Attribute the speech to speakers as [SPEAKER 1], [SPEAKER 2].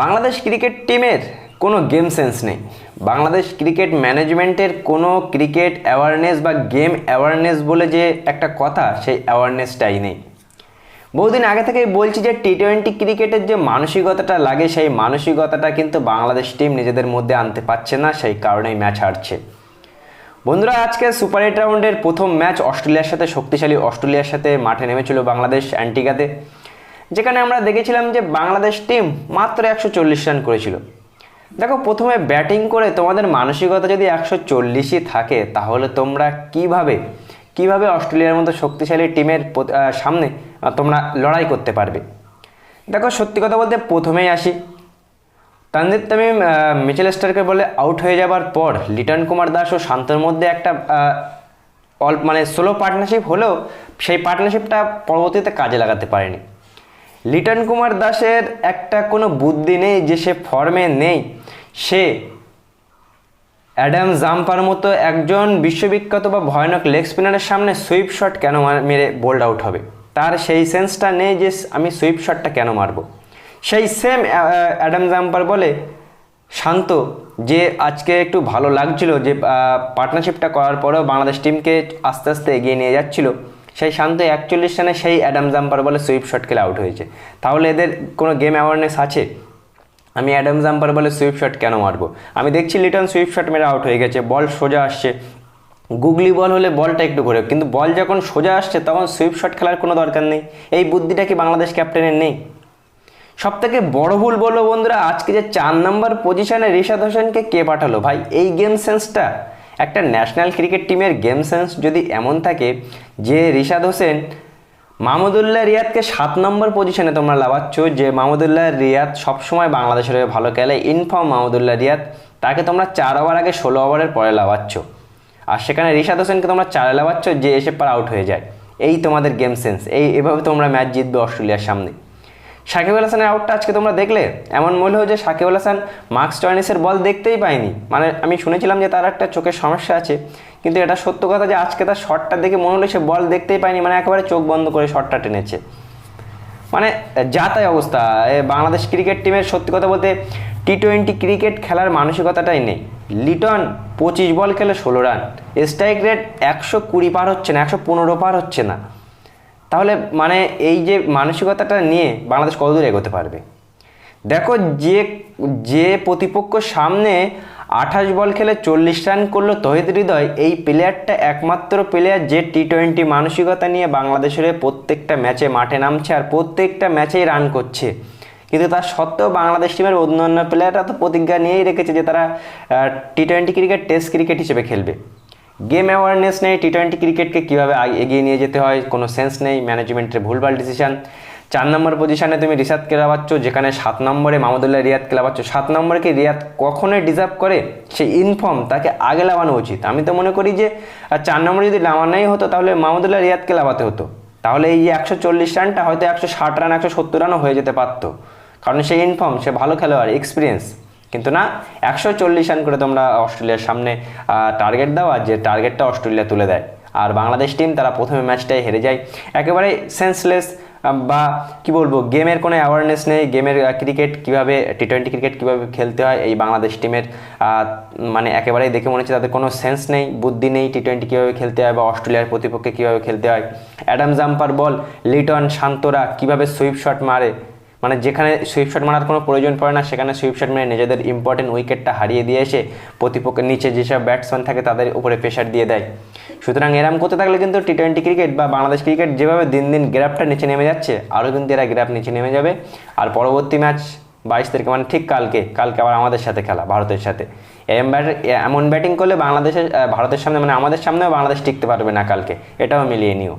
[SPEAKER 1] Bangladesh cricket টিমের কোনো game sense নেই। বাংলাদেশ ক্রিকেট ম্যানেজমেন্টের কোনো ক্রিকেট অ্যাওয়ারনেস বা গেম অ্যাওয়ারনেস বলে যে একটা কথা, সেই অ্যাওয়ারনেসটাই নেই। বহুদিন আগে থেকেই বলছি যে টি টোয়েন্টি ক্রিকেটের যে মানসিকতাটা লাগে, সেই মানসিকতাটা কিন্তু বাংলাদেশ টিম নিজেদের মধ্যে আনতে পারছে না, সেই কারণেই ম্যাচ হারছে। বন্ধুরা, আজকে সুপার এইট রাউন্ডের প্রথম ম্যাচ অস্ট্রেলিয়ার সাথে, শক্তিশালী অস্ট্রেলিয়ার সাথে মাঠে নেমেছিল বাংলাদেশ অ্যান্টিগাতে। যেখানে আমরা দেখেছিলাম যে বাংলাদেশ টিম মাত্র একশো চল্লিশ রান করেছিল। দেখো, প্রথমে ব্যাটিং করে তোমাদের মানসিকতা যদি একশো চল্লিশই থাকে, তাহলে তোমরা কীভাবে কীভাবে অস্ট্রেলিয়ার মতো শক্তিশালী টিমের সামনে তোমরা লড়াই করতে পারবে? দেখো, সত্যি কথা বলতে প্রথমেই আসি। তানদীপ তামিম মিচেল স্টারকে বলে আউট হয়ে যাবার পর লিটন কুমার দাস ও শান্তর মধ্যে একটা অল্প মানে সোলো পার্টনারশিপ হলেও সেই পার্টনারশিপটা পরবর্তীতে কাজে লাগাতে পারেনি। লিটন কুমার দাসের একটা কোনো বুদ্ধি নেই যে সে ফর্মে নেই। সে অ্যাডাম জাম্পার মতো একজন বিশ্ববিখ্যাত বা ভয়ানক লেগ স্পিনারের সামনে সুইপ শট কেন মেরে বোল্ড আউট হবে? তার সেই সেন্সটা নেই যে আমি সুইপ শটটা কেন মারবো? সেই সেম অ্যাডাম জাম্পার বলে, শান্ত, যে আজকে একটু ভালো লাগছিল, যে পার্টনারশিপটা করার পরেও বাংলাদেশ টিমকে আস্তে আস্তে এগিয়ে নিয়ে যাচ্ছিল। সেই শান্ত একচল্লিশ রানে সেই অ্যাডাম জাম্পার বলে সুইপ শট খেলে আউট হয়েছে। তাহলে এদের কোনো গেম অ্যাওয়ারনেস আছে? আমি অ্যাডাম জাম্পার বলে সুইপ শট কেন মারবো? আমি দেখছি লিটন সুইপ শট মেরে আউট হয়ে গেছে, বল সোজা আসছে। গুগলি বল হলে বলটা একটু ঘুরে কিন্তু বল যখন সোজা আসছে তখন সুইপ শট খেলার কোনো দরকার নেই। এই বুদ্ধিটা কি বাংলাদেশ ক্যাপ্টেনের নেই? সব থেকে বড় ভুল বলব বন্ধুরা, আজকে যে চার নম্বর পজিশনে রিশাদ হোসেনকে কে পাঠালো? ভাই, এই গেম সেন্সটা একটা ন্যাশনাল ক্রিকেট টিমের গেম সেন্স যদি এমন থাকে যে রিশাদ হোসেন, মাহমুদুল্লাহ রিয়াদকে সাত নম্বর পজিশনে তোমরা লাভাচ্ছ, যে মাহমুদুল্লাহ রিয়াদ সবসময় বাংলাদেশের হয়ে ভালো খেলে ইনফর্ম মাহমুদুল্লাহ রিয়াদ, তাকে তোমরা চার ওভার আগে ষোলো ওভারের পরে লাভাচ্ছ। আর সেখানে রিশাদ হোসেনকে তোমরা চারে লাভাচ্ছ, যে এসে পার আউট হয়ে যায়। এই তোমাদের গেম সেন্স এই এভাবে তোমরা ম্যাচ জিতবে অস্ট্রেলিয়ার সামনে। সাকিব আল হাসানের আউটটা আজকে তোমরা দেখলে? এমন মনে হয় যে সাকিব আল হাসান মার্কস টয়নিসের বল দেখতেই পায়নি। মানে আমি শুনেছিলাম যে তার একটা চোখের সমস্যা আছে, কিন্তু এটা সত্য কথা যে আজকে তার শটটা দেখে মনে হলো সে বল দেখতেই পায়নি মানে একেবারে চোখ বন্ধ করে শটটা টেনেছে। মানে যা তাই অবস্থা। বাংলাদেশ ক্রিকেট টিমের সত্যি কথা বলতে টি টোয়েন্টি ক্রিকেট খেলার মানসিকতাটাই নেই। লিটন পঁচিশ বল খেলে ষোলো রান। স্ট্রাইক রেট একশো কুড়ি পার হচ্ছে না, একশো পনেরো পার হচ্ছে না। তাহলে মানে এই যে মানসিকতাটা নিয়ে বাংলাদেশ কতদূর এগোতে পারবে? দেখো যে যে প্রতিপক্ষ সামনে আঠাশ বল খেলে চল্লিশ রান করল তহিদ হৃদয়, এই প্লেয়ারটা একমাত্র প্লেয়ার যে টি টোয়েন্টি মানসিকতা নিয়ে বাংলাদেশের প্রত্যেকটা ম্যাচে মাঠে নামছে আর প্রত্যেকটা ম্যাচেই রান করছে। কিন্তু তার সত্ত্বেও বাংলাদেশ টিমের অন্য অন্য প্লেয়াররা তো প্রতিজ্ঞা নিয়েই রেখেছে যে তারা T twenty cricket test cricket হিসেবে খেলবে। গেম অ্যাওয়ারনেস নেই টি টোয়েন্টি ক্রিকেটকে কীভাবে এগিয়ে নিয়ে যেতে হয়, কোনো সেন্স নেই ম্যানেজমেন্টের ভুলভাল ডিসিশন চার নম্বর পজিশনে তুমি রিসাদকে লাভাচ্ছ যেখানে সাত নম্বরে মাহমুদুল্লাহ রিয়াদকে লাভাচ্ছ সাত নম্বরে কি রিয়াদ কখনোই ডিজার্ভ করে, সে ইনফর্ম তাকে আগে লাগানো উচিত। আমি তো মনে করি যে চার নম্বরে যদি লাগানোই হতো, তাহলে মাহমুদুল্লাহ রিয়াদকে লাভাতে হতো। তাহলে এই একশো চল্লিশ রানটা হয়তো একশো ষাট রান, একশো সত্তর রানও হয়ে যেতে পারতো। কারণ সে ইনফর্ম সে ভালো খেলোয়াড় এক্সপিরিয়েন্স কিন্তু না, একশো চল্লিশ রান করে তোমরা অস্ট্রেলিয়ার সামনে টার্গেট দাও আর যে টার্গেটটা অস্ট্রেলিয়া তুলে দেয়। আর বাংলাদেশ টিম তারা প্রথমে ম্যাচটাই হেরে যায়। একেবারে সেন্সলেস বা কি বলব গেমের কোনো অ্যাওয়ারনেস নেই। গেমের ক্রিকেট কীভাবে টি টোয়েন্টি ক্রিকেট কীভাবে খেলতে হয়, এই বাংলাদেশ টিমের মানে একেবারেই দেখে মনে হচ্ছে তাদের কোনো সেন্স নেই। বুদ্ধি নেই টি টোয়েন্টি কীভাবে খেলতে হয় বা অস্ট্রেলিয়ার প্রতিপক্ষে কীভাবে খেলতে হয়। অ্যাডাম জাম্পার বল লিটন শান্তরা কীভাবে সুইপ শট মারে মানে যেখানে সুইপ শট মারার কোনো প্রয়োজন পড়ে না, সেখানে সুইপ শট মেরে নিজেদের ইম্পর্টেন্ট উইকেটটা হারিয়ে দিয়ে এসে প্রতিপক্ষের নিচে যেসব ব্যাটসম্যান থাকে তাদের উপরে প্রেশার দিয়ে দেয়। সুতরাং এরম করতে থাকলে কিন্তু টি টোয়েন্টি ক্রিকেট বা বাংলাদেশ ক্রিকেট যেভাবে দিন দিন গ্রাফটা নিচে নেমে যাচ্ছে, আরও কিন্তু এরা গ্রাফ নিচে নেমে যাবে। আর পরবর্তী ম্যাচ বাইশ তারিখে মানে ঠিক কালকে কালকে আবার আমাদের সাথে খেলা, ভারতের সাথে। এম ব্যাট এমন ব্যাটিং করলে বাংলাদেশের ভারতের সামনে মানে আমাদের সামনেও বাংলাদেশ টিকতে পারবে না কালকে, এটাও মিলিয়ে নিও।